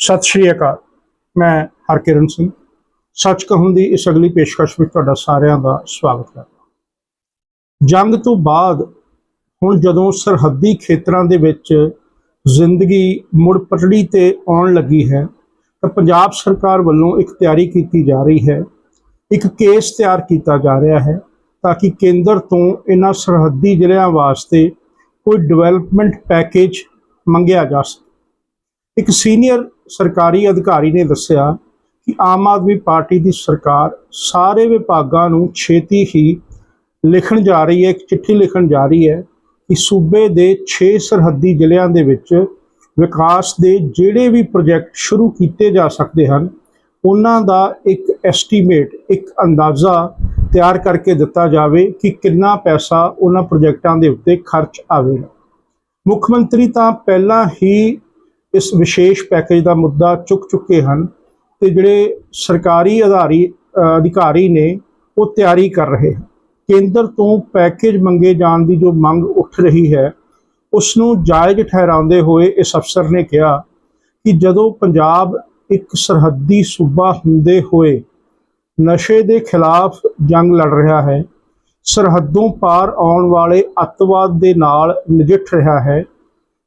ਸਤਿ ਸ਼੍ਰੀ ਅਕਾਲ। ਮੈਂ ਹਰਕਿਰਨ ਸਿੰਘ। ਸੱਚ ਕਹੂੰ ਦੀ ਇਸ ਅਗਲੀ ਪੇਸ਼ਕਸ਼ ਵਿੱਚ ਤੁਹਾਡਾ ਸਾਰਿਆਂ ਦਾ ਸਵਾਗਤ ਕਰਦਾ ਜੰਗ ਤੋਂ ਬਾਅਦ ਹੁਣ ਜਦੋਂ ਸਰਹੱਦੀ ਖੇਤਰਾਂ ਦੇ ਵਿੱਚ ਜ਼ਿੰਦਗੀ ਮੁੜ ਪਟੜੀ ਤੇ ਆਉਣ ਲੱਗੀ ਹੈ, ਤਾਂ ਪੰਜਾਬ ਸਰਕਾਰ ਵੱਲੋਂ ਇੱਕ ਤਿਆਰੀ ਕੀਤੀ ਜਾ ਰਹੀ ਹੈ। ਇੱਕ ਕੇਸ ਤਿਆਰ ਕੀਤਾ ਜਾ ਰਿਹਾ ਹੈ ਤਾਂ ਕਿ ਕੇਂਦਰ ਤੋਂ ਇਹਨਾਂ ਸਰਹੱਦੀ ਜ਼ਿਲ੍ਹਿਆਂ ਵਾਸਤੇ ਕੋਈ ਡਿਵੈਲਪਮੈਂਟ ਪੈਕੇਜ ਮੰਗਿਆ ਜਾ ਸਕੇ। ਇੱਕ ਸੀਨੀਅਰ ਸਰਕਾਰੀ ਅਧਿਕਾਰੀ ਨੇ ਦੱਸਿਆ ਕਿ ਆਮ ਆਦਮੀ ਪਾਰਟੀ ਦੀ ਸਰਕਾਰ ਸਾਰੇ ਵਿਭਾਗਾਂ ਨੂੰ ਛੇਤੀ ਹੀ ਲਿਖਣ ਜਾ ਰਹੀ ਹੈ, ਇੱਕ ਚਿੱਠੀ ਲਿਖਣ ਜਾ ਰਹੀ ਹੈ ਕਿ ਸੂਬੇ ਦੇ 6 ਸਰਹੱਦੀ ਜ਼ਿਲ੍ਹਿਆਂ ਦੇ ਵਿੱਚ ਵਿਕਾਸ ਦੇ ਜਿਹੜੇ ਵੀ ਪ੍ਰੋਜੈਕਟ ਸ਼ੁਰੂ ਕੀਤੇ ਜਾ ਸਕਦੇ ਹਨ, ਉਹਨਾਂ ਦਾ ਇੱਕ ਐਸਟੀਮੇਟ, ਇੱਕ ਅੰਦਾਜ਼ਾ ਤਿਆਰ ਕਰਕੇ ਦਿੱਤਾ ਜਾਵੇ ਕਿ ਕਿੰਨਾ ਪੈਸਾ ਉਹਨਾਂ ਪ੍ਰੋਜੈਕਟਾਂ ਦੇ ਉੱਤੇ ਖਰਚ ਆਵੇਗਾ। ਮੁੱਖ ਮੰਤਰੀ ਤਾਂ ਪਹਿਲਾਂ ਹੀ ਇਸ ਵਿਸ਼ੇਸ਼ ਪੈਕੇਜ ਦਾ ਮੁੱਦਾ ਚੁੱਕ ਚੁੱਕੇ ਹਨ ਤੇ ਜਿਹੜੇ ਸਰਕਾਰੀ ਅਧਾਰੀ ਅਧਿਕਾਰੀ ਨੇ ਉਹ ਤਿਆਰੀ ਕਰ ਰਹੇ ਹਨ। ਕੇਂਦਰ ਤੋਂ ਪੈਕੇਜ ਮੰਗੇ ਜਾਣ ਦੀ ਜੋ ਮੰਗ ਉੱਠ ਰਹੀ ਹੈ ਉਸ ਨੂੰ ਜਾਇਜ਼ ਠਹਿਰਾਉਂਦੇ ਹੋਏ ਇਸ ਅਫਸਰ ਨੇ ਕਿਹਾ ਕਿ ਜਦੋਂ ਪੰਜਾਬ ਇੱਕ ਸਰਹੱਦੀ ਸੂਬਾ ਹੁੰਦੇ ਹੋਏ ਨਸ਼ੇ ਦੇ ਖਿਲਾਫ ਜੰਗ ਲੜ ਰਿਹਾ ਹੈ, ਸਰਹੱਦੋਂ ਪਾਰ ਆਉਣ ਵਾਲੇ ਅੱਤਵਾਦ ਦੇ ਨਾਲ ਨਜਿੱਠ ਰਿਹਾ ਹੈ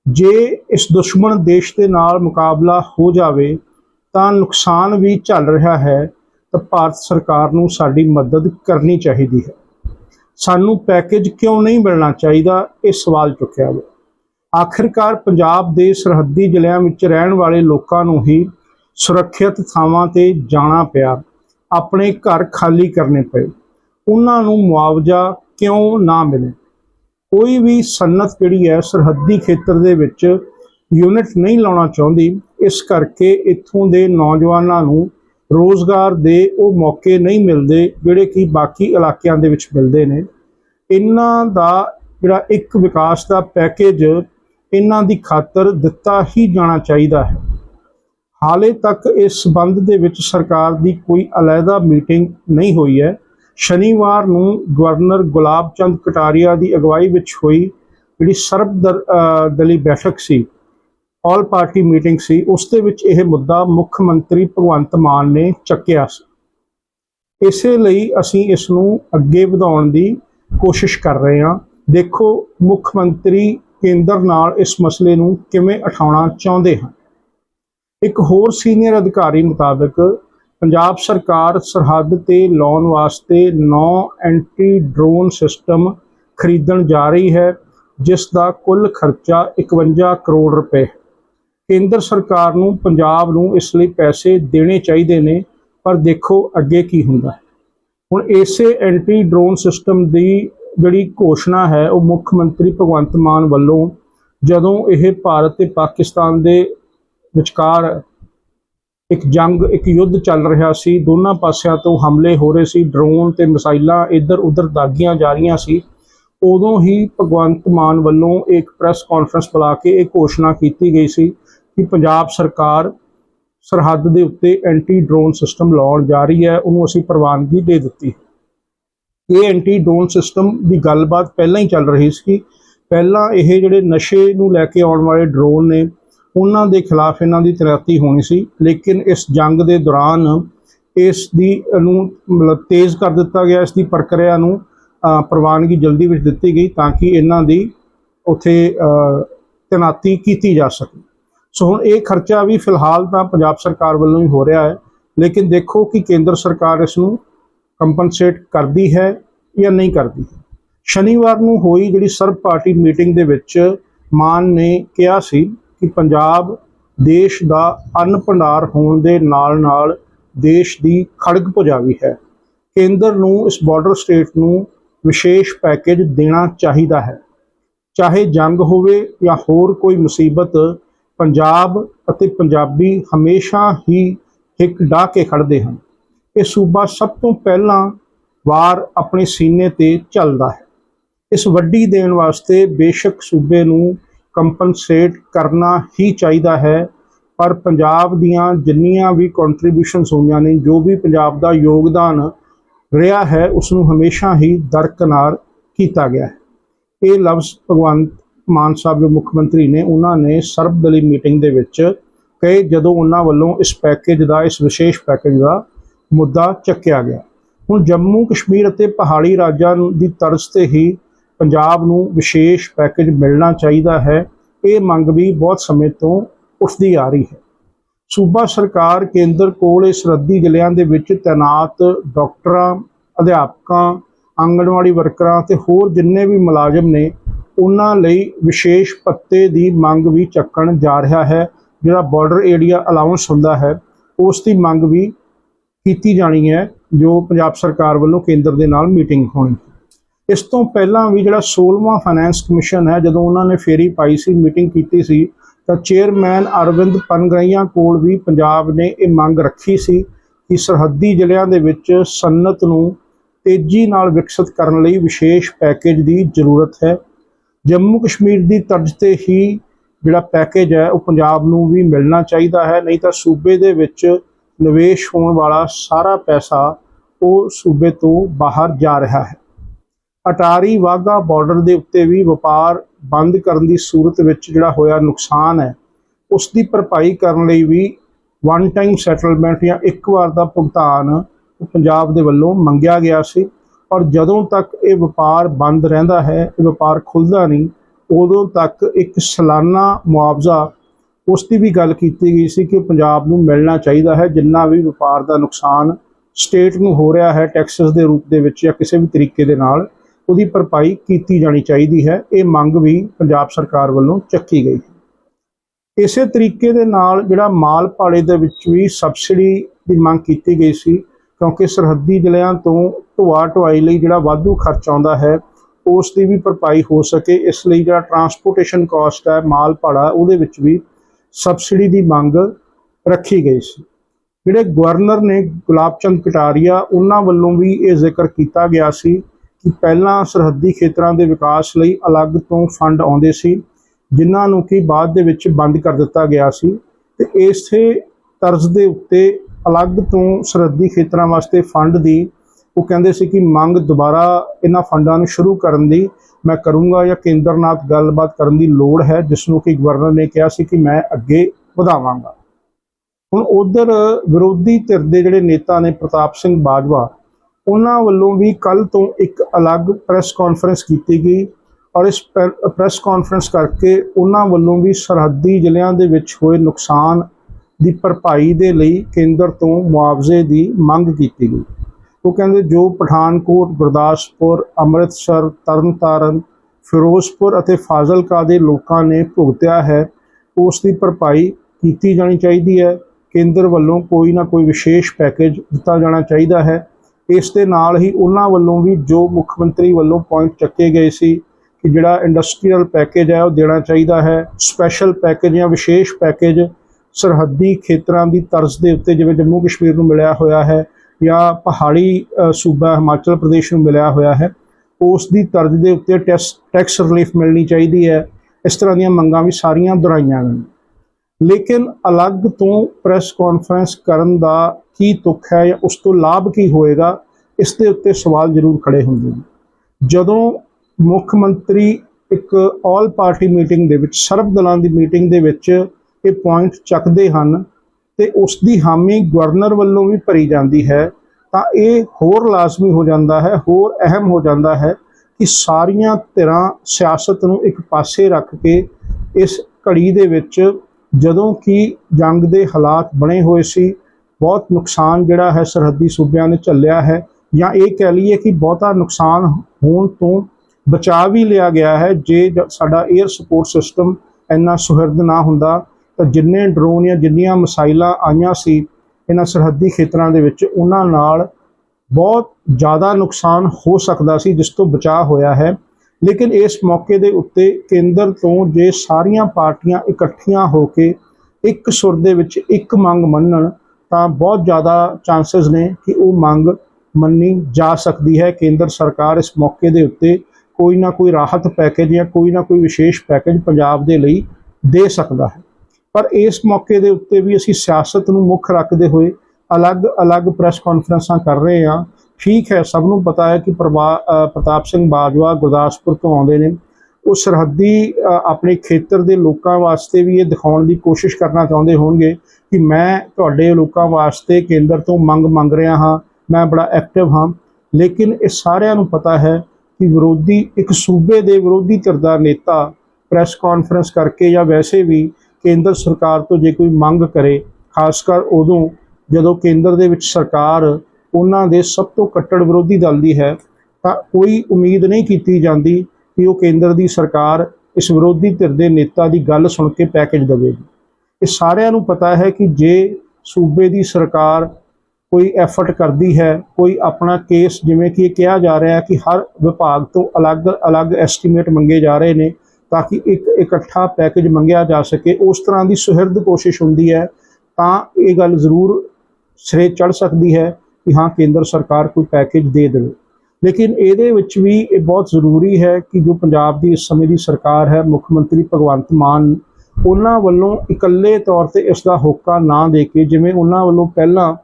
ਜੇ ਇਸ ਦੁਸ਼ਮਣ ਦੇਸ਼ ਦੇ ਨਾਲ ਮੁਕਾਬਲਾ ਹੋ ਜਾਵੇ, ਤਾਂ ਨੁਕਸਾਨ ਵੀ ਝੱਲ ਰਿਹਾ ਹੈ, ਤਾਂ ਭਾਰਤ ਸਰਕਾਰ ਨੂੰ ਸਾਡੀ ਮਦਦ ਕਰਨੀ ਚਾਹੀਦੀ ਹੈ। ਸਾਨੂੰ ਪੈਕੇਜ ਕਿਉਂ ਨਹੀਂ ਮਿਲਣਾ ਚਾਹੀਦਾ, ਇਹ ਸਵਾਲ ਚੁੱਕਿਆ ਗਿਆ। ਆਖਿਰਕਾਰ ਪੰਜਾਬ ਦੇ ਸਰਹੱਦੀ ਜ਼ਿਲ੍ਹਿਆਂ ਵਿੱਚ ਰਹਿਣ ਵਾਲੇ ਲੋਕਾਂ ਨੂੰ ਹੀ ਸੁਰੱਖਿਅਤ ਥਾਵਾਂ ਤੇ ਜਾਣਾ ਪਿਆ। ਆਪਣੇ ਘਰ ਖਾਲੀ ਕਰਨੇ ਪਏ। ਉਹਨਾਂ ਨੂੰ ਮੁਆਵਜ਼ਾ ਕਿਉਂ ਨਾ ਮਿਲੇ? ਕੋਈ ਵੀ ਸਨਅਤ ਜਿਹੜੀ ਹੈ ਸਰਹੱਦੀ ਖੇਤਰ ਦੇ ਵਿੱਚ ਯੂਨਿਟ ਨਹੀਂ ਲਾਉਣਾ ਚਾਹੁੰਦੀ, ਇਸ ਕਰਕੇ ਇੱਥੋਂ ਦੇ ਨੌਜਵਾਨਾਂ ਨੂੰ ਰੋਜ਼ਗਾਰ ਦੇ ਉਹ ਮੌਕੇ ਨਹੀਂ ਮਿਲਦੇ ਜਿਹੜੇ ਕਿ ਬਾਕੀ ਇਲਾਕਿਆਂ ਦੇ ਵਿੱਚ ਮਿਲਦੇ ਨੇ। ਇਹਨਾਂ ਦਾ ਜਿਹੜਾ ਇੱਕ ਵਿਕਾਸ ਦਾ ਪੈਕੇਜ ਇਹਨਾਂ ਦੀ ਖਾਤਰ ਦਿੱਤਾ ਹੀ ਜਾਣਾ ਚਾਹੀਦਾ ਹੈ। ਹਾਲੇ ਤੱਕ ਇਸ ਸੰਬੰਧ ਦੇ ਵਿੱਚ ਸਰਕਾਰ ਦੀ ਕੋਈ ਅਲੱਗਾ ਮੀਟਿੰਗ ਨਹੀਂ ਹੋਈ ਹੈ। ਸ਼ਨੀਵਾਰ ਨੂੰ ਗਵਰਨਰ ਗੁਲਾਬ ਚੰਦ ਕਟਾਰੀਆ ਦੀ ਅਗਵਾਈ ਵਿੱਚ ਹੋਈ ਜਿਹੜੀ ਸਰਬ ਦਲੀ ਬੈਠਕ ਸੀ, ਆਲ ਪਾਰਟੀ ਮੀਟਿੰਗ ਸੀ, ਉਸ ਦੇ ਵਿੱਚ ਇਹ ਮੁੱਦਾ ਮੁੱਖ ਮੰਤਰੀ ਭਗਵੰਤ ਮਾਨ ਨੇ ਚੱਕਿਆ ਸੀ। ਇਸੇ ਲਈ ਅਸੀਂ ਇਸ ਨੂੰ ਅੱਗੇ ਵਧਾਉਣ ਦੀ ਕੋਸ਼ਿਸ਼ ਕਰ ਰਹੇ ਹਾਂ। ਦੇਖੋ, ਮੁੱਖ ਮੰਤਰੀ ਕੇਂਦਰ ਨਾਲ ਇਸ ਮਸਲੇ ਨੂੰ ਕਿਵੇਂ ਉਠਾਉਣਾ ਚਾਹੁੰਦੇ ਹਨ। ਇੱਕ ਹੋਰ ਸੀਨੀਅਰ ਅਧਿਕਾਰੀ ਮੁਤਾਬਕ ਪੰਜਾਬ ਸਰਕਾਰ ਸਰਹੱਦ ਤੇ ਲਾਉਣ ਵਾਸਤੇ 9 ਐਂਟੀ ਡਰੋਨ ਸਿਸਟਮ ਖਰੀਦਣ ਜਾ ਰਹੀ ਹੈ, ਜਿਸ ਦਾ ਕੁੱਲ ਖਰਚਾ 51 ਕਰੋੜ ਰੁਪਏ। ਕੇਂਦਰ ਸਰਕਾਰ ਨੂੰ ਪੰਜਾਬ ਨੂੰ ਇਸ ਲਈ ਪੈਸੇ ਦੇਣੇ ਚਾਹੀਦੇ ਨੇ, ਪਰ ਦੇਖੋ ਅੱਗੇ ਕੀ ਹੁੰਦਾ ਹੈ। ਹੁਣ ਇਸੇ ਐਂਟੀ ਡਰੋਨ ਸਿਸਟਮ ਦੀ ਜਿਹੜੀ ਘੋਸ਼ਣਾ ਹੈ, ਉਹ ਮੁੱਖ ਮੰਤਰੀ ਭਗਵੰਤ ਮਾਨ ਵੱਲੋਂ ਜਦੋਂ ਇਹ ਭਾਰਤ ਤੇ ਪਾਕਿਸਤਾਨ ਦੇ ਵਿਚਕਾਰ ਇੱਕ ਜੰਗ, ਇੱਕ ਯੁੱਧ ਚੱਲ ਰਿਹਾ ਸੀ। ਦੋਨਾਂ ਪਾਸਿਆਂ ਤੋਂ ਹਮਲੇ ਹੋ ਰਹੇ ਸੀ। ਡਰੋਨ ਤੇ ਮਿਸਾਈਲਾਂ ਇੱਧਰ ਉੱਧਰ ਦਾਗੀਆਂ ਜਾ ਰਹੀਆਂ ਸੀ। ਉਦੋਂ ਹੀ ਭਗਵੰਤ ਮਾਨ ਵੱਲੋਂ ਇੱਕ ਪ੍ਰੈਸ ਕਾਨਫਰੰਸ ਬੁਲਾ ਕੇ ਇਹ ਘੋਸ਼ਣਾ ਕੀਤੀ ਗਈ ਸੀ ਕਿ ਪੰਜਾਬ ਸਰਕਾਰ ਸਰਹੱਦ ਦੇ ਉੱਤੇ ਐਂਟੀ ਡਰੋਨ ਸਿਸਟਮ ਲਾਉਣ ਜਾ ਰਹੀ ਹੈ। ਉਹਨੂੰ ਅਸੀਂ ਪ੍ਰਵਾਨਗੀ ਦੇ ਦਿੱਤੀ। ਇਹ ਐਂਟੀ ਡਰੋਨ ਸਿਸਟਮ ਦੀ ਗੱਲਬਾਤ ਪਹਿਲਾਂ ਹੀ ਚੱਲ ਰਹੀ ਸੀ। ਪਹਿਲਾਂ ਇਹ ਜਿਹੜੇ ਨਸ਼ੇ ਨੂੰ ਲੈ ਕੇ ਆਉਣ ਵਾਲੇ ਡਰੋਨ ਨੇ ਉਹਨਾਂ ਦੇ ਖਿਲਾਫ ਇਹਨਾਂ ਦੀ ਤੈਨਾਤੀ ਹੋਣੀ ਸੀ ਲੇਕਿਨ ਇਸ ਜੰਗ ਦੇ ਦੌਰਾਨ ਇਸ ਦੀ ਨੂੰ ਮਤਲਬ ਤੇਜ਼ ਕਰ ਦਿੱਤਾ ਗਿਆ ਇਸ ਦੀ ਪ੍ਰਕਿਰਿਆ ਨੂੰ ਪ੍ਰਵਾਨਗੀ ਜਲਦੀ ਵਿੱਚ ਦਿੱਤੀ ਗਈ ਤਾਂ ਕਿ ਇਹਨਾਂ ਦੀ ਉੱਥੇ ਅ, ਤੈਨਾਤੀ ਕੀਤੀ ਜਾ ਸਕੇ। ਸੋ ਹੁਣ ਇਹ ਖਰਚਾ ਵੀ ਫਿਲਹਾਲ ਤਾਂ ਪੰਜਾਬ ਸਰਕਾਰ ਵੱਲੋਂ ਹੀ ਹੋ ਰਿਹਾ ਹੈ ਲੇਕਿਨ ਦੇਖੋ ਕਿ ਕੇਂਦਰ ਸਰਕਾਰ ਇਸ ਨੂੰ ਕੰਪਨਸੇਟ ਕਰਦੀ ਹੈ ਜਾਂ ਨਹੀਂ ਕਰਦੀ। ਸ਼ਨੀਵਾਰ ਨੂੰ ਹੋਈ ਜਿਹੜੀ ਸਰਬ ਪਾਰਟੀ ਮੀਟਿੰਗ ਦੇ ਵਿੱਚ ਮਾਨ ਨੇ ਕਿਹਾ ਸੀ ਕਿ ਪੰਜਾਬ ਦੇਸ਼ ਦਾ ਅੰਨ ਭੰਡਾਰ ਹੋਣ ਦੇ ਨਾਲ-ਨਾਲ ਦੇਸ਼ ਦੀ ਖੜਗ ਪੁਜਾਵੀ ਹੈ। ਕੇਂਦਰ ਨੂੰ ਇਸ ਬਾਰਡਰ ਸਟੇਟ ਨੂੰ ਵਿਸ਼ੇਸ਼ ਪੈਕੇਜ ਦੇਣਾ ਚਾਹੀਦਾ ਹੈ। ਚਾਹੇ ਜੰਗ ਹੋਵੇ ਜਾਂ ਹੋਰ ਕੋਈ ਮੁਸੀਬਤ, ਪੰਜਾਬ ਅਤੇ ਪੰਜਾਬੀ ਹਮੇਸ਼ਾ ਹੀ ਹਿੱਕ ਡਾਹ ਕੇ ਖੜਦੇ ਹਨ। ਇਹ ਸੂਬਾ ਸਭ ਤੋਂ ਪਹਿਲਾਂ ਵਾਰ ਆਪਣੇ ਸੀਨੇ ਤੇ ਚੱਲਦਾ ਹੈ। ਇਸ ਵੱਡੀ ਦੇਣ ਵਾਸਤੇ ਬੇਸ਼ੱਕ ਸੂਬੇ ਨੂੰ ਕੰਪਨਸੇਟ ਕਰਨਾ ਹੀ ਚਾਹੀਦਾ ਹੈ। ਪਰ ਪੰਜਾਬ ਦੀਆਂ ਜਿੰਨੀਆਂ ਵੀ ਕੰਟਰੀਬਿਊਸ਼ਨਸ ਹੋਈਆਂ ਨੇ, ਜੋ ਵੀ ਪੰਜਾਬ ਦਾ ਯੋਗਦਾਨ ਰਿਹਾ ਹੈ ਉਸ ਨੂੰ ਹਮੇਸ਼ਾ ਹੀ ਦਰਕਨਾਰ ਕੀਤਾ ਗਿਆ ਹੈ। ਇਹ ਲਫ਼ਜ਼ ਭਗਵੰਤ ਮਾਨ ਸਾਹਿਬ, ਜੋ ਮੁੱਖ ਮੰਤਰੀ ਨੇ, ਉਹਨਾਂ ਨੇ ਸਰਬਦਲੀ ਮੀਟਿੰਗ ਦੇ ਵਿੱਚ ਕਹੇ, ਜਦੋਂ ਉਹਨਾਂ ਵੱਲੋਂ ਇਸ ਪੈਕੇਜ ਦਾ, ਇਸ ਵਿਸ਼ੇਸ਼ ਪੈਕੇਜ ਦਾ ਮੁੱਦਾ ਚੱਕਿਆ ਗਿਆ। ਹੁਣ ਜੰਮੂ ਕਸ਼ਮੀਰ ਅਤੇ ਪਹਾੜੀ ਰਾਜਾਂ ਦੀ ਤਰਜ਼ ਤੇ ਹੀ ਪੰਜਾਬ ਨੂੰ ਵਿਸ਼ੇਸ਼ ਪੈਕੇਜ ਮਿਲਣਾ ਚਾਹੀਦਾ ਹੈ। ਇਹ ਮੰਗ ਵੀ ਬਹੁਤ ਸਮੇਂ ਤੋਂ ਉੱਠਦੀ ਆ ਰਹੀ ਹੈ। ਸੂਬਾ ਸਰਕਾਰ ਕੇਂਦਰ ਕੋਲ ਇਸ ਰੱਦੀ ਜ਼ਿਲ੍ਹਿਆਂ ਦੇ ਵਿੱਚ ਤੈਨਾਤ ਡਾਕਟਰਾਂ, ਅਧਿਆਪਕਾਂ, ਆਂਗਣਵਾੜੀ ਵਰਕਰਾਂ ਤੇ ਹੋਰ ਜਿੰਨੇ ਵੀ ਮੁਲਾਜ਼ਮ ਨੇ, ਉਹਨਾਂ ਲਈ ਵਿਸ਼ੇਸ਼ ਪੱਤੇ ਦੀ ਮੰਗ ਵੀ ਚੱਕਣ ਜਾ ਰਿਹਾ ਹੈ। ਜਿਹੜਾ ਬਾਰਡਰ ਏਰੀਆ ਅਲਾਉਂਸ ਹੁੰਦਾ ਹੈ, ਉਸ ਦੀ ਮੰਗ ਵੀ ਕੀਤੀ ਜਾਣੀ ਹੈ, ਜੋ ਪੰਜਾਬ ਸਰਕਾਰ ਵੱਲੋਂ ਕੇਂਦਰ ਦੇ ਨਾਲ ਮੀਟਿੰਗ ਹੋਣੀ ਇਸ ਤੋਂ ਪਹਿਲਾਂ ਵੀ ਜਿਹੜਾ 16ਵਾਂ ਫਾਈਨੈਂਸ ਕਮਿਸ਼ਨ ਹੈ, ਜਦੋਂ ਉਹਨਾਂ ਨੇ ਫੇਰੀ ਪਾਈ ਸੀ ਮੀਟਿੰਗ ਕੀਤੀ ਸੀ, ਤਾਂ ਚੇਅਰਮੈਨ ਅਰਵਿੰਦ ਪਨਗਰਾਈਆਂ ਕੋਲ ਵੀ ਪੰਜਾਬ ਨੇ ਇਹ ਮੰਗ ਰੱਖੀ ਸੀ ਕਿ ਸਰਹੱਦੀ ਜ਼ਿਲ੍ਹਿਆਂ ਦੇ ਵਿੱਚ ਸਨਅਤ ਨੂੰ ਤੇਜ਼ੀ ਨਾਲ ਵਿਕਸਿਤ ਕਰਨ ਲਈ ਵਿਸ਼ੇਸ਼ ਪੈਕੇਜ ਦੀ ਜ਼ਰੂਰਤ ਹੈ। ਜੰਮੂ ਕਸ਼ਮੀਰ ਦੀ ਤਰਜ਼ ਤੇ ਹੀ ਜਿਹੜਾ ਪੈਕੇਜ ਹੈ, ਉਹ ਪੰਜਾਬ ਨੂੰ ਵੀ ਮਿਲਣਾ ਚਾਹੀਦਾ ਹੈ, ਨਹੀਂ ਤਾਂ ਸੂਬੇ ਦੇ ਵਿੱਚ ਨਿਵੇਸ਼ ਹੋਣ ਵਾਲਾ ਸਾਰਾ ਪੈਸਾ ਉਹ ਸੂਬੇ ਤੋਂ ਬਾਹਰ ਜਾ ਰਿਹਾ ਹੈ। ਅਟਾਰੀ ਵਾਗਾ ਬਾਰਡਰ ਦੇ ਉੱਤੇ ਵੀ ਵਪਾਰ ਬੰਦ ਕਰਨ ਦੀ ਸੂਰਤ ਵਿੱਚ ਜਿਹੜਾ ਹੋਇਆ ਨੁਕਸਾਨ ਹੈ, ਉਸ ਦੀ ਭਰਪਾਈ ਕਰਨ ਲਈ ਵੀ ਵਨ ਟਾਈਮ ਸੈਟਲਮੈਂਟ ਜਾਂ ਇੱਕ ਵਾਰ ਦਾ ਭੁਗਤਾਨ ਪੰਜਾਬ ਦੇ ਵੱਲੋਂ ਮੰਗਿਆ ਗਿਆ ਸੀ ਔਰ ਜਦੋਂ ਤੱਕ ਇਹ ਵਪਾਰ ਬੰਦ ਰਹਿੰਦਾ ਹੈ, ਇਹ ਵਪਾਰ ਖੁੱਲਦਾ ਨਹੀਂ, ਉਦੋਂ ਤੱਕ ਇੱਕ ਸਾਲਾਨਾ ਮੁਆਵਜ਼ਾ ਉਸ ਦੀ ਵੀ ਗੱਲ ਕੀਤੀ ਗਈ ਸੀ ਕਿ ਉਹ ਪੰਜਾਬ ਨੂੰ ਮਿਲਣਾ ਚਾਹੀਦਾ ਹੈ, ਜਿੰਨਾ ਵੀ ਵਪਾਰ ਦਾ ਨੁਕਸਾਨ ਸਟੇਟ ਨੂੰ ਹੋ ਰਿਹਾ ਹੈ ਟੈਕਸਸ ਦੇ ਰੂਪ ਦੇ ਵਿੱਚ ਜਾਂ ਕਿਸੇ ਵੀ ਤਰੀਕੇ ਦੇ ਨਾਲ। ਉਹਦੀ ਭਰਪਾਈ ਕੀਤੀ ਜਾਣੀ ਚਾਹੀਦੀ ਹੈ। ਇਹ ਮੰਗ ਵੀ ਪੰਜਾਬ ਸਰਕਾਰ ਵੱਲੋਂ ਚੱਕੀ ਗਈ। ਹੈ ਇਸੇ ਤਰੀਕੇ ਦੇ ਨਾਲ ਜਿਹੜਾ ਮਾਲ ਭਾੜੇ ਦੇ ਵਿੱਚ ਵੀ ਸਬਸਿਡੀ ਦੀ ਮੰਗ ਕੀਤੀ ਗਈ ਸੀ, ਕਿਉਂਕਿ ਸਰਹੱਦੀ ਜ਼ਿਲ੍ਹਿਆਂ ਤੋਂ ਢੋਆ ਢੁਆਈ ਲਈ ਜਿਹੜਾ ਵਾਧੂ ਖਰਚ ਆਉਂਦਾ ਹੈ, ਉਸ ਦੀ ਵੀ ਭਰਪਾਈ ਹੋ ਸਕੇ। ਇਸ ਲਈ ਜਿਹੜਾ ਟਰਾਂਸਪੋਰਟੇਸ਼ਨ ਕਾਸਟ ਹੈ, ਮਾਲ ਭਾੜਾ, ਉਹਦੇ ਵਿੱਚ ਵੀ ਸਬਸਿਡੀ ਦੀ ਮੰਗ ਰੱਖੀ ਗਈ ਸੀ। ਜਿਹੜੇ ਗਵਰਨਰ ਨੇ ਗੁਲਾਬ ਚੰਦ ਕਟਾਰੀਆ, ਉਹਨਾਂ ਵੱਲੋਂ ਵੀ ਇਹ ਜ਼ਿਕਰ ਕੀਤਾ ਗਿਆ ਸੀ ਕਿ ਪਹਿਲਾਂ ਸਰਹੱਦੀ ਖੇਤਰਾਂ ਦੇ ਵਿਕਾਸ ਲਈ ਅਲੱਗ ਤੋਂ ਫੰਡ ਆਉਂਦੇ ਸੀ, ਜਿਨ੍ਹਾਂ ਨੂੰ ਕਿ ਬਾਅਦ ਦੇ ਵਿੱਚ ਬੰਦ ਕਰ ਦਿੱਤਾ ਗਿਆ ਸੀ ਤੇ ਇਸੇ ਤਰਜ਼ ਦੇ ਉੱਤੇ ਅਲੱਗ ਤੋਂ ਸਰਹੱਦੀ ਖੇਤਰਾਂ ਵਾਸਤੇ ਫੰਡ ਦੀ ਉਹ ਕਹਿੰਦੇ ਸੀ ਕਿ ਮੰਗ ਦੁਬਾਰਾ ਇਹਨਾਂ ਫੰਡਾਂ ਨੂੰ ਸ਼ੁਰੂ ਕਰਨ ਦੀ ਮੈਂ ਕਰੂੰਗਾ ਜਾਂ ਕੇਂਦਰ ਨਾਲ ਗੱਲਬਾਤ ਕਰਨ ਦੀ ਲੋੜ ਹੈ, ਜਿਸ ਨੂੰ ਕਿ ਗਵਰਨਰ ਨੇ ਕਿਹਾ ਸੀ ਕਿ ਮੈਂ ਅੱਗੇ ਵਧਾਵਾਂਗਾ। ਹੁਣ ਉਧਰ ਵਿਰੋਧੀ ਧਿਰ ਦੇ ਜਿਹੜੇ ਨੇਤਾ ਨੇ ਪ੍ਰਤਾਪ ਸਿੰਘ ਬਾਜਵਾ ਉਹਨਾਂ ਵੱਲੋਂ ਵੀ ਕੱਲ ਤੋਂ ਇੱਕ ਅਲੱਗ ਪ੍ਰੈਸ ਕਾਨਫਰੰਸ ਕੀਤੀ ਗਈ ਔਰ ਇਸ ਪ੍ਰੈਸ ਕਾਨਫਰੰਸ ਕਰਕੇ ਉਹਨਾਂ ਵੱਲੋਂ ਵੀ ਸਰਹੱਦੀ ਜ਼ਿਲ੍ਹਿਆਂ ਦੇ ਵਿੱਚ ਹੋਏ ਨੁਕਸਾਨ ਦੀ ਭਰਪਾਈ ਦੇ ਲਈ ਕੇਂਦਰ ਤੋਂ ਮੁਆਵਜ਼ੇ ਦੀ ਮੰਗ ਕੀਤੀ ਗਈ। ਉਹ ਕਹਿੰਦੇ, ਜੋ ਪਠਾਨਕੋਟ, ਗੁਰਦਾਸਪੁਰ, ਅੰਮ੍ਰਿਤਸਰ, ਤਰਨਤਾਰਨ, ਫਿਰੋਜ਼ਪੁਰ ਅਤੇ ਫਾਜ਼ਿਲਕਾ ਦੇ ਲੋਕਾਂ ਨੇ ਭੁਗਤਿਆ ਹੈ, ਉਸ ਦੀ ਭਰਪਾਈ ਕੀਤੀ ਜਾਣੀ ਚਾਹੀਦੀ ਹੈ। ਕੇਂਦਰ ਵੱਲੋਂ ਕੋਈ ਨਾ ਕੋਈ ਵਿਸ਼ੇਸ਼ ਪੈਕੇਜ ਦਿੱਤਾ ਜਾਣਾ ਚਾਹੀਦਾ ਹੈ। ਇਸ ਦੇ ਨਾਲ ਹੀ ਉਹਨਾਂ ਵੱਲੋਂ ਵੀ ਜੋ ਮੁੱਖ ਮੰਤਰੀ ਵੱਲੋਂ ਪੁਆਇੰਟ ਚੱਕੇ ਗਏ ਸੀ ਕਿ ਜਿਹੜਾ ਇੰਡਸਟਰੀਅਲ ਪੈਕੇਜ ਹੈ ਉਹ ਦੇਣਾ ਚਾਹੀਦਾ ਹੈ ਸਪੈਸ਼ਲ ਪੈਕੇਜ ਜਾਂ ਵਿਸ਼ੇਸ਼ ਪੈਕੇਜ ਸਰਹੱਦੀ ਖੇਤਰਾਂ ਦੀ ਤਰਜ਼ ਦੇ ਉੱਤੇ ਜਿਵੇਂ ਜੰਮੂ ਕਸ਼ਮੀਰ ਨੂੰ ਮਿਲਿਆ ਹੋਇਆ ਹੈ ਜਾਂ ਪਹਾੜੀ ਸੂਬਾ ਹਿਮਾਚਲ ਪ੍ਰਦੇਸ਼ ਨੂੰ ਮਿਲਿਆ ਹੋਇਆ ਹੈ, ਉਸ ਦੀ ਤਰਜ਼ ਦੇ ਉੱਤੇ ਟੈਕਸ ਟੈਕਸ ਰਿਲੀਫ ਮਿਲਣੀ ਚਾਹੀਦੀ ਹੈ। ਇਸ ਤਰ੍ਹਾਂ ਦੀਆਂ ਮੰਗਾਂ ਵੀ ਸਾਰੀਆਂ ਦੁਹਰਾਈਆਂ ਗਈਆਂ। ਲੇਕਿਨ ਅਲੱਗ ਤੋਂ ਪ੍ਰੈਸ ਕਾਨਫਰੰਸ ਕਰਨ ਦਾ ਕੀ ਤੁੱਕ ਹੈ ਜਾਂ ਉਸ ਤੋਂ ਲਾਭ ਕੀ ਹੋਏਗਾ, ਇਸ ਦੇ ਉੱਤੇ ਸਵਾਲ ਜ਼ਰੂਰ ਖੜੇ ਹੁੰਦੇ ਨੇ। ਜਦੋਂ ਮੁੱਖ ਮੰਤਰੀ ਇੱਕ ਆਲ ਪਾਰਟੀ ਮੀਟਿੰਗ ਦੇ ਵਿੱਚ, ਸਰਬ ਦਲਾਂ ਦੀ ਮੀਟਿੰਗ ਦੇ ਵਿੱਚ ਇਹ ਪੁਆਇੰਟ ਚੱਕਦੇ ਹਨ ਤੇ ਉਸ ਦੀ ਹਾਮੀ ਗਵਰਨਰ ਵੱਲੋਂ ਵੀ ਭਰੀ ਜਾਂਦੀ ਹੈ, ਤਾਂ ਇਹ ਹੋਰ ਲਾਜ਼ਮੀ ਹੋ ਜਾਂਦਾ ਹੈ, ਹੋਰ ਅਹਿਮ ਹੋ ਜਾਂਦਾ ਹੈ ਕਿ ਸਾਰੀਆਂ ਧਿਰਾਂ ਸਿਆਸਤ ਨੂੰ ਇੱਕ ਪਾਸੇ ਰੱਖ ਕੇ ਇਸ ਘੜੀ ਦੇ ਵਿੱਚ ਜਦੋਂ ਕਿ ਜੰਗ ਦੇ ਹਾਲਾਤ ਬਣੇ ਹੋਏ ਸੀ, ਬਹੁਤ ਨੁਕਸਾਨ ਜਿਹੜਾ ਹੈ ਸਰਹੱਦੀ ਸੂਬਿਆਂ ਨੇ ਝੱਲਿਆ ਹੈ ਜਾਂ ਇਹ ਕਹਿ ਲਈਏ ਕਿ ਬਹੁਤਾ ਨੁਕਸਾਨ ਹੋਣ ਤੋਂ ਬਚਾ ਵੀ ਲਿਆ ਗਿਆ ਹੈ, ਜੇ ਸਾਡਾ 에ਅਰ ਸਪੋਰਟ ਸਿਸਟਮ ਇੰਨਾ ਸੁਹਿਰਦ ਨਾ ਹੁੰਦਾ, ਤਾਂ ਜਿੰਨੇ ਡਰੋਨ ਜਾਂ ਜਿੰਨੀਆਂ ਮਿਸਾਈਲਾਂ ਆਈਆਂ ਸੀ ਇਹਨਾਂ ਸਰਹੱਦੀ ਖੇਤਰਾਂ ਦੇ ਵਿੱਚ, ਉਹਨਾਂ ਨਾਲ ਬਹੁਤ ਜ਼ਿਆਦਾ ਨੁਕਸਾਨ ਹੋ ਸਕਦਾ ਸੀ, ਜਿਸ ਤੋਂ ਬਚਾਅ ਹੋਇਆ ਹੈ। ਲੇਕਿਨ ਇਸ ਮੌਕੇ ਦੇ ਉੱਤੇ ਕੇਂਦਰ ਤੋਂ ਜੇ ਸਾਰੀਆਂ ਪਾਰਟੀਆਂ ਇਕੱਠੀਆਂ ਹੋ ਕੇ ਇੱਕ ਸੁਰ ਦੇ ਵਿੱਚ ਇੱਕ ਮੰਗ ਮੰਨਣ, ਤਾਂ ਬਹੁਤ ਜ਼ਿਆਦਾ ਚਾਂਸਸ ਨੇ ਕਿ ਉਹ ਮੰਗ ਮੰਨੀ ਜਾ ਸਕਦੀ ਹੈ। ਕੇਂਦਰ ਸਰਕਾਰ ਇਸ ਮੌਕੇ ਦੇ ਉੱਤੇ ਕੋਈ ਨਾ ਕੋਈ ਰਾਹਤ ਪੈਕੇਜ ਜਾਂ ਕੋਈ ਨਾ ਕੋਈ ਵਿਸ਼ੇਸ਼ ਪੈਕੇਜ ਪੰਜਾਬ ਦੇ ਲਈ ਦੇ ਸਕਦਾ ਹੈ। ਪਰ ਇਸ ਮੌਕੇ ਦੇ ਉੱਤੇ ਵੀ ਅਸੀਂ ਸਿਆਸਤ ਨੂੰ ਮੁੱਖ ਰੱਖਦੇ ਹੋਏ ਅਲੱਗ-ਅਲੱਗ ਪ੍ਰੈਸ ਕਾਨਫਰੰਸਾਂ ਕਰ ਰਹੇ ਹਾਂ। ਠੀਕ ਹੈ, ਸਭ ਨੂੰ ਪਤਾ ਹੈ ਕਿ ਪ੍ਰਭਾ- ਪ੍ਰਤਾਪ ਸਿੰਘ ਬਾਜਵਾ ਗੁਰਦਾਸਪੁਰ ਤੋਂ ਆਉਂਦੇ ਨੇ। ਉਹ ਸਰਹੱਦੀ ਆਪਣੇ ਖੇਤਰ ਦੇ ਲੋਕਾਂ ਵਾਸਤੇ ਵੀ ਇਹ ਦਿਖਾਉਣ ਦੀ ਕੋਸ਼ਿਸ਼ ਕਰਨਾ ਚਾਹੁੰਦੇ ਹੋਣਗੇ ਕਿ ਮੈਂ ਤੁਹਾਡੇ ਲੋਕਾਂ ਵਾਸਤੇ ਕੇਂਦਰ ਤੋਂ ਮੰਗ ਮੰਗ ਰਿਹਾ ਹਾਂ, ਮੈਂ ਬੜਾ ਐਕਟਿਵ ਹਾਂ। ਲੇਕਿਨ ਇਹ ਸਾਰਿਆਂ ਨੂੰ ਪਤਾ ਹੈ ਕਿ ਵਿਰੋਧੀ, ਇੱਕ ਸੂਬੇ ਦੇ ਵਿਰੋਧੀ ਧਿਰ ਦਾ ਨੇਤਾ ਪ੍ਰੈਸ ਕਾਨਫਰੰਸ ਕਰਕੇ ਜਾਂ ਵੈਸੇ ਵੀ ਕੇਂਦਰ ਸਰਕਾਰ ਤੋਂ ਜੇ ਕੋਈ ਮੰਗ ਕਰੇ, ਖਾਸ ਕਰ ਉਦੋਂ ਜਦੋਂ ਕੇਂਦਰ ਦੇ ਵਿੱਚ ਸਰਕਾਰ ਉਹਨਾਂ ਦੇ ਸਭ ਤੋਂ ਕੱਟੜ ਵਿਰੋਧੀ ਦਲ ਦੀ ਹੈ, ਤਾਂ ਕੋਈ ਉਮੀਦ ਨਹੀਂ ਕੀਤੀ ਜਾਂਦੀ ਕਿ ਉਹ ਕੇਂਦਰ ਦੀ ਸਰਕਾਰ ਇਸ ਵਿਰੋਧੀ ਧਿਰ ਦੇ ਨੇਤਾ ਦੀ ਗੱਲ ਸੁਣ ਕੇ ਪੈਕੇਜ ਦੇਵੇਗੀ। ਇਹ ਸਾਰਿਆਂ ਨੂੰ ਪਤਾ ਹੈ ਕਿ ਜੇ ਸੂਬੇ ਦੀ ਸਰਕਾਰ ਕੋਈ ਐਫਰਟ ਕਰਦੀ ਹੈ, ਕੋਈ ਆਪਣਾ ਕੇਸ ਜਿਵੇਂ ਕਿ ਇਹ ਕਿਹਾ ਜਾ ਰਿਹਾ ਕਿ ਹਰ ਵਿਭਾਗ ਤੋਂ ਅਲੱਗ-ਅਲੱਗ ਐਸਟੀਮੇਟ ਮੰਗੇ ਜਾ ਰਹੇ ਨੇ ਤਾਂ ਕਿ ਇੱਕ ਇਕੱਠਾ ਪੈਕੇਜ ਮੰਗਿਆ ਜਾ ਸਕੇ, ਉਸ ਤਰ੍ਹਾਂ ਦੀ ਸੁਹਿਰਦ ਕੋਸ਼ਿਸ਼ ਹੁੰਦੀ ਹੈ ਤਾਂ ਇਹ ਗੱਲ ਜ਼ਰੂਰ ਸਿਰੇ ਚੜ ਸਕਦੀ ਹੈ। ਕਿ ਹਾਂ, ਕੇਂਦਰ ਸਰਕਾਰ ਕੋਈ ਪੈਕੇਜ ਦੇ ਦੇਵੇ। ਲੇਕਿਨ ਇਹਦੇ ਵਿੱਚ ਵੀ ਇਹ ਬਹੁਤ ਜ਼ਰੂਰੀ ਹੈ ਕਿ ਜੋ ਪੰਜਾਬ ਦੀ ਇਸ ਸਮੇਂ ਦੀ ਸਰਕਾਰ ਹੈ, ਮੁੱਖ ਮੰਤਰੀ ਭਗਵੰਤ ਮਾਨ, ਉਹਨਾਂ ਵੱਲੋਂ ਇਕੱਲੇ ਤੌਰ ਤੇ ਇਸ ਦਾ ਹੋਕਾ ਨਾ ਦੇ ਕੇ, ਜਿਵੇਂ ਉਹਨਾਂ ਵੱਲੋਂ ਪਹਿਲਾਂ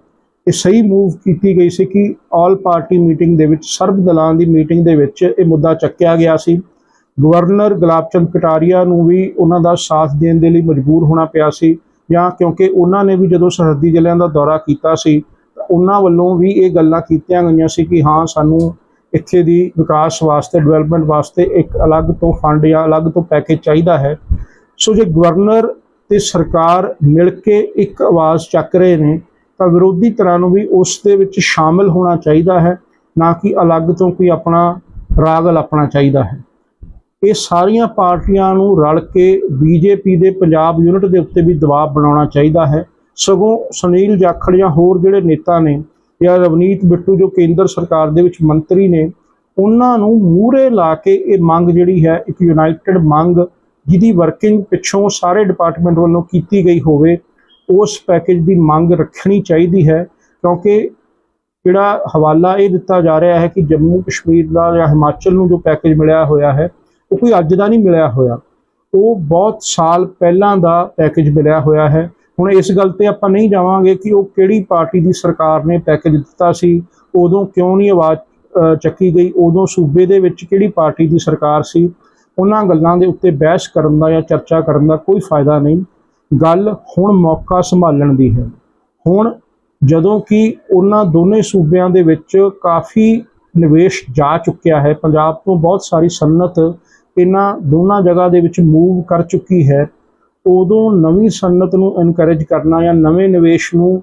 ਇਹ ਸਹੀ ਮੂਵ ਕੀਤੀ ਗਈ ਸੀ ਕਿ ਆਲ ਪਾਰਟੀ ਮੀਟਿੰਗ ਦੇ ਵਿੱਚ, ਸਰਬ ਦਲਾਂ ਦੀ ਮੀਟਿੰਗ ਦੇ ਵਿੱਚ ਇਹ ਮੁੱਦਾ ਚੱਕਿਆ ਗਿਆ ਸੀ। ਗਵਰਨਰ ਗੁਲਾਬਚੰਦ ਕਟਾਰੀਆ ਨੂੰ ਵੀ ਉਹਨਾਂ ਦਾ ਸਾਥ ਦੇਣ ਦੇ ਲਈ ਮਜਬੂਰ ਹੋਣਾ ਪਿਆ ਸੀ, ਜਾਂ ਕਿਉਂਕਿ ਉਹਨਾਂ ਨੇ ਵੀ ਜਦੋਂ ਸਰਹੱਦੀ ਜ਼ਿਲ੍ਹਿਆਂ ਦਾ ਦੌਰਾ ਕੀਤਾ ਸੀ ਉਹਨਾਂ ਵੱਲੋਂ ਵੀ ਇਹ ਗੱਲਾਂ ਕੀਤੀਆਂ ਗਈਆਂ ਸੀ ਕਿ ਹਾਂ, ਸਾਨੂੰ ਇੱਥੇ ਦੀ ਵਿਕਾਸ ਵਾਸਤੇ ਡਿਵੈਲਪਮੈਂਟ ਵਾਸਤੇ ਇੱਕ ਅਲੱਗ ਤੋਂ ਫੰਡ ਜਾਂ ਅਲੱਗ ਤੋਂ ਪੈਕੇਜ ਚਾਹੀਦਾ ਹੈ। ਸੋ ਜੇ ਗਵਰਨਰ ਤੇ ਸਰਕਾਰ ਮਿਲ ਕੇ ਇੱਕ ਆਵਾਜ਼ ਚੱਕ ਰਹੇ ਨੇ, ਤਾਂ ਵਿਰੋਧੀ ਧਿਰਾਂ ਨੂੰ ਵੀ ਉਸ ਦੇ ਵਿੱਚ ਸ਼ਾਮਲ ਹੋਣਾ ਚਾਹੀਦਾ ਹੈ, ਨਾ ਕਿ ਅਲੱਗ ਤੋਂ ਕੋਈ ਆਪਣਾ ਰਾਗ ਅਲਾਪਣਾ ਚਾਹੀਦਾ ਹੈ। ਇਹ ਸਾਰੀਆਂ ਪਾਰਟੀਆਂ ਨੂੰ ਰਲ ਕੇ ਬੀਜੇਪੀ ਦੇ ਪੰਜਾਬ ਯੂਨਿਟ ਦੇ ਉੱਤੇ ਵੀ ਦਬਾਅ ਬਣਾਉਣਾ ਚਾਹੀਦਾ ਹੈ। ਸਗੋਂ ਸੁਨੀਲ ਜਾਖੜ ਜਾਂ ਹੋਰ ਜਿਹੜੇ ਨੇਤਾ ਨੇ ਜਾਂ ਰਵਨੀਤ ਬਿੱਟੂ ਜੋ ਕੇਂਦਰ ਸਰਕਾਰ ਦੇ ਵਿੱਚ ਮੰਤਰੀ ਨੇ, ਉਹਨਾਂ ਨੂੰ ਮੂਹਰੇ ਲਾ ਕੇ ਇਹ ਮੰਗ ਜਿਹੜੀ ਹੈ, ਇੱਕ ਯੂਨਾਈਟਿਡ ਮੰਗ ਜਿਹਦੀ ਵਰਕਿੰਗ ਪਿੱਛੋਂ ਸਾਰੇ ਡਿਪਾਰਟਮੈਂਟ ਵੱਲੋਂ ਕੀਤੀ ਗਈ ਹੋਵੇ, ਉਸ ਪੈਕੇਜ ਦੀ ਮੰਗ ਰੱਖਣੀ ਚਾਹੀਦੀ ਹੈ। ਕਿਉਂਕਿ ਜਿਹੜਾ ਹਵਾਲਾ ਇਹ ਦਿੱਤਾ ਜਾ ਰਿਹਾ ਹੈ ਕਿ ਜੰਮੂ ਕਸ਼ਮੀਰ ਦਾ ਜਾਂ ਹਿਮਾਚਲ ਨੂੰ ਜੋ ਪੈਕੇਜ ਮਿਲਿਆ ਹੋਇਆ ਹੈ, ਉਹ ਕੋਈ ਅੱਜ ਦਾ ਨਹੀਂ ਮਿਲਿਆ ਹੋਇਆ। ਉਹ ਬਹੁਤ ਸਾਲ ਪਹਿਲਾਂ ਦਾ ਪੈਕੇਜ ਮਿਲਿਆ ਹੋਇਆ ਹੈ। ਹੁਣ ਇਸ ਗੱਲ ਤੇ ਆਪਾਂ ਨਹੀਂ ਜਾਵਾਂਗੇ ਕਿ ਉਹ ਕਿਹੜੀ ਪਾਰਟੀ ਦੀ ਸਰਕਾਰ ਨੇ ਪੈਕੇਜ ਦਿੱਤਾ ਸੀ, ਉਦੋਂ ਕਿਉਂ ਨਹੀਂ ਆਵਾਜ਼ ਚੱਕੀ ਗਈ, ਉਦੋਂ ਸੂਬੇ ਦੇ ਵਿੱਚ ਕਿਹੜੀ ਪਾਰਟੀ ਦੀ ਸਰਕਾਰ ਸੀ, ਉਹਨਾਂ ਗੱਲਾਂ ਦੇ ਉੱਤੇ ਬਹਿਸ ਕਰਨ ਦਾ ਜਾਂ ਚਰਚਾ ਕਰਨ ਦਾ ਕੋਈ ਫਾਇਦਾ ਨਹੀਂ। ਗੱਲ ਹੁਣ ਮੌਕਾ ਸੰਭਾਲਣ ਦੀ ਹੈ। ਹੁਣ ਜਦੋਂ ਕਿ ਉਹਨਾਂ ਦੋਨੇ ਸੂਬਿਆਂ ਦੇ ਵਿੱਚ ਕਾਫੀ ਨਿਵੇਸ਼ ਜਾ ਚੁੱਕਿਆ ਹੈ, ਪੰਜਾਬ ਤੋਂ ਬਹੁਤ ਸਾਰੀ ਸਨਅਤ ਇਹਨਾਂ ਦੋਨਾਂ ਜਗ੍ਹਾ ਦੇ ਵਿੱਚ ਮੂਵ ਕਰ ਚੁੱਕੀ ਹੈ। ਉਦੋਂ ਨਵੀਂ ਸਨਅਤ ਨੂੰ ਐਨਕਰੇਜ ਕਰਨਾ ਜਾਂ ਨਵੇਂ ਨਿਵੇਸ਼ ਨੂੰ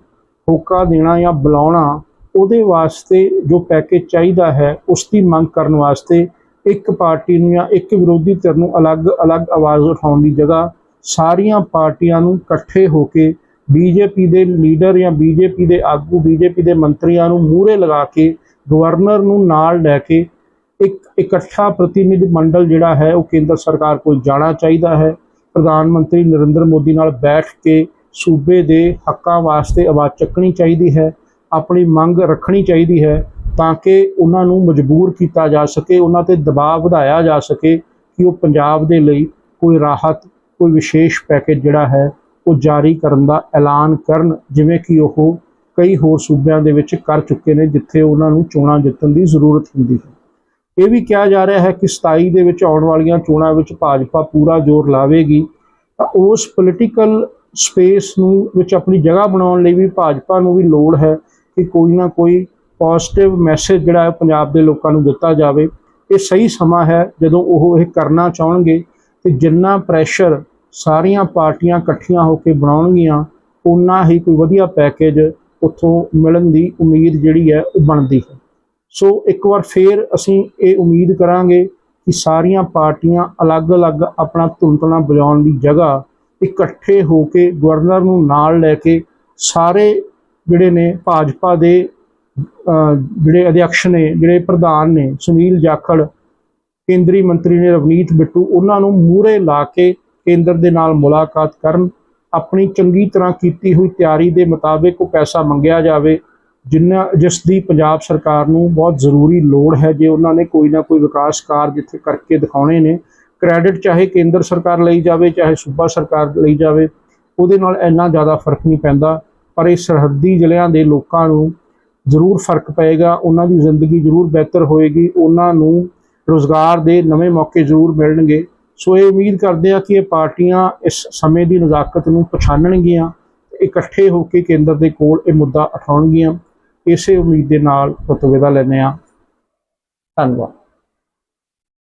ਹੋਕਾ ਦੇਣਾ ਜਾਂ ਬੁਲਾਉਣਾ, ਉਹਦੇ ਵਾਸਤੇ ਜੋ ਪੈਕੇਜ ਚਾਹੀਦਾ ਹੈ ਉਸ ਦੀ ਮੰਗ ਕਰਨ ਵਾਸਤੇ ਇੱਕ ਪਾਰਟੀ ਨੂੰ ਜਾਂ ਇੱਕ ਵਿਰੋਧੀ ਧਿਰ ਨੂੰ ਅਲੱਗ-ਅਲੱਗ ਆਵਾਜ਼ ਉਠਾਉਣ ਦੀ ਜਗ੍ਹਾ ਸਾਰੀਆਂ ਪਾਰਟੀਆਂ ਨੂੰ ਇਕੱਠੇ ਹੋ ਕੇ ਬੀਜੇਪੀ ਦੇ ਲੀਡਰ ਜਾਂ ਬੀਜੇਪੀ ਦੇ ਆਗੂ ਬੀਜੇਪੀ ਦੇ ਮੰਤਰੀਆਂ ਨੂੰ ਮੂਹਰੇ ਲਗਾ ਕੇ ਗਵਰਨਰ ਨੂੰ ਨਾਲ ਲੈ ਕੇ ਇੱਕ ਇਕੱਠਾ ਪ੍ਰਤੀਨਿਧ ਮੰਡਲ ਜਿਹੜਾ ਹੈ, ਉਹ ਕੇਂਦਰ ਸਰਕਾਰ ਕੋਲ ਜਾਣਾ ਚਾਹੀਦਾ ਹੈ। ਪ੍ਰਧਾਨ ਮੰਤਰੀ ਨਰਿੰਦਰ ਮੋਦੀ ਨਾਲ ਬੈਠ ਕੇ ਸੂਬੇ ਦੇ ਹੱਕਾਂ ਵਾਸਤੇ ਆਵਾਜ਼ ਚੱਕਣੀ ਚਾਹੀਦੀ ਹੈ, ਆਪਣੀ ਮੰਗ ਰੱਖਣੀ ਚਾਹੀਦੀ ਹੈ ਤਾਂ ਕਿ ਉਹਨਾਂ ਨੂੰ ਮਜਬੂਰ ਕੀਤਾ ਜਾ ਸਕੇ, ਉਹਨਾਂ ਤੇ ਦਬਾਅ ਵਧਾਇਆ ਜਾ ਸਕੇ ਕਿ ਉਹ ਪੰਜਾਬ ਦੇ ਲਈ ਕੋਈ ਰਾਹਤ, ਕੋਈ ਵਿਸ਼ੇਸ਼ ਪੈਕੇਜ ਜਿਹੜਾ ਹੈ ਉਹ ਜਾਰੀ ਕਰਨ ਦਾ ਐਲਾਨ ਕਰਨ, ਜਿਵੇਂ ਕਿ ਉਹ ਕਈ ਹੋਰ ਸੂਬਿਆਂ ਦੇ ਵਿੱਚ ਕਰ ਚੁੱਕੇ ਨੇ ਜਿੱਥੇ ਉਹਨਾਂ ਨੂੰ ਚੋਣਾਂ ਜਿੱਤਣ ਦੀ ਜ਼ਰੂਰਤ ਹੁੰਦੀ ਹੈ। ਇਹ ਵੀ ਕਿਹਾ ਜਾ ਰਿਹਾ ਹੈ ਕਿ 27 ਦੇ ਵਿੱਚ ਆਉਣ ਵਾਲੀਆਂ ਚੋਣਾਂ ਵਿੱਚ ਭਾਜਪਾ ਪੂਰਾ ਜ਼ੋਰ ਲਾਵੇਗੀ। ਤਾਂ ਉਸ ਪੋਲੀਟੀਕਲ ਸਪੇਸ ਨੂੰ ਵਿੱਚ ਆਪਣੀ ਜਗ੍ਹਾ ਬਣਾਉਣ ਲਈ ਵੀ ਭਾਜਪਾ ਨੂੰ ਵੀ ਲੋੜ ਹੈ ਕਿ ਕੋਈ ਨਾ ਕੋਈ ਪੋਜ਼ਿਟਿਵ ਮੈਸੇਜ ਜਿਹੜਾ ਹੈ ਪੰਜਾਬ ਦੇ ਲੋਕਾਂ ਨੂੰ ਦਿੱਤਾ ਜਾਵੇ। ਇਹ ਸਹੀ ਸਮਾਂ ਹੈ ਜਦੋਂ ਉਹ ਇਹ ਕਰਨਾ ਚਾਹਣਗੇ ਤੇ ਜਿੰਨਾ ਪ੍ਰੈਸ਼ਰ ਸਾਰੀਆਂ ਪਾਰਟੀਆਂ ਇਕੱਠੀਆਂ ਹੋ ਕੇ ਬਣਾਉਣਗੀਆਂ ਉਨਾ ਹੀ ਕੋਈ ਵਧੀਆ ਪੈਕੇਜ ਉੱਥੋਂ ਮਿਲਣ ਦੀ ਉਮੀਦ ਜਿਹੜੀ ਹੈ ਉਹ ਬਣਦੀ ਹੈ। ਸੋ ਇੱਕ ਵਾਰ ਫੇਰ ਅਸੀਂ ਇਹ ਉਮੀਦ ਕਰਾਂਗੇ ਕਿ ਸਾਰੀਆਂ ਪਾਰਟੀਆਂ ਅਲੱਗ-ਅਲੱਗ ਆਪਣਾ ਧੁੰਤਣਾ ਵਜਾਉਣ ਦੀ ਜਗ੍ਹਾ ਇਕੱਠੇ ਹੋ ਕੇ ਗਵਰਨਰ ਨੂੰ ਨਾਲ ਲੈ ਕੇ ਸਾਰੇ ਜਿਹੜੇ ਨੇ ਭਾਜਪਾ ਦੇ ਜਿਹੜੇ ਅਧਿਅਕਸ਼ ਨੇ, ਜਿਹੜੇ ਪ੍ਰਧਾਨ ਨੇ, ਸੁਨੀਲ ਜਾਖੜ, ਕੇਂਦਰੀ ਮੰਤਰੀ ਨੇ ਰਵਨੀਤ ਬਿੱਟੂ, ਉਹਨਾਂ ਨੂੰ ਮੂਹਰੇ ਲਾ ਕੇ ਕੇਂਦਰ ਦੇ ਨਾਲ ਮੁਲਾਕਾਤ ਕਰਨ, ਆਪਣੀ ਚੰਗੀ ਤਰ੍ਹਾਂ ਕੀਤੀ ਹੋਈ ਤਿਆਰੀ ਦੇ ਮੁਤਾਬਿਕ ਉਹ ਪੈਸਾ ਮੰਗਿਆ ਜਾਵੇ ਜਿੰਨਾ ਜਿਸ ਦੀ ਪੰਜਾਬ ਸਰਕਾਰ ਨੂੰ ਬਹੁਤ ਜ਼ਰੂਰੀ ਲੋੜ ਹੈ, ਜੇ ਉਹਨਾਂ ਨੇ ਕੋਈ ਨਾ ਕੋਈ ਵਿਕਾਸ ਕਾਰਜ ਇੱਥੇ ਕਰਕੇ ਦਿਖਾਉਣੇ ਨੇ ਕ੍ਰੈਡਿਟ ਚਾਹੇ ਕੇਂਦਰ ਸਰਕਾਰ ਲਈ ਜਾਵੇ, ਚਾਹੇ ਸੂਬਾ ਸਰਕਾਰ ਲਈ ਜਾਵੇ, ਉਹਦੇ ਨਾਲ ਇੰਨਾ ਜ਼ਿਆਦਾ ਫ਼ਰਕ ਨਹੀਂ ਪੈਂਦਾ। ਪਰ ਇਹ ਸਰਹੱਦੀ ਜ਼ਿਲ੍ਹਿਆਂ ਦੇ ਲੋਕਾਂ ਨੂੰ ਜ਼ਰੂਰ ਫ਼ਰਕ ਪਏਗਾ, ਉਹਨਾਂ ਦੀ ਜ਼ਿੰਦਗੀ ਜ਼ਰੂਰ ਬਿਹਤਰ ਹੋਏਗੀ, ਉਹਨਾਂ ਨੂੰ ਰੋਜ਼ਗਾਰ ਦੇ ਨਵੇਂ ਮੌਕੇ ਜ਼ਰੂਰ ਮਿਲਣਗੇ। ਸੋ ਇਹ ਉਮੀਦ ਕਰਦੇ ਹਾਂ ਕਿ ਇਹ ਪਾਰਟੀਆਂ ਇਸ ਸਮੇਂ ਦੀ ਨਜ਼ਾਕਤ ਨੂੰ ਪਛਾਣਨਗੀਆਂ ਇਕੱਠੇ ਹੋ ਕੇ ਕੇਂਦਰ ਦੇ ਕੋਲ ਇਹ ਮੁੱਦਾ ਉਠਾਉਣਗੀਆਂ। ਇਸੇ ਉਮੀਦ ਦੇ ਨਾਲ ਤੋਂ ਵਿਦਾ ਲੈਂਦੇ ਆ ਧੰਨਵਾਦ।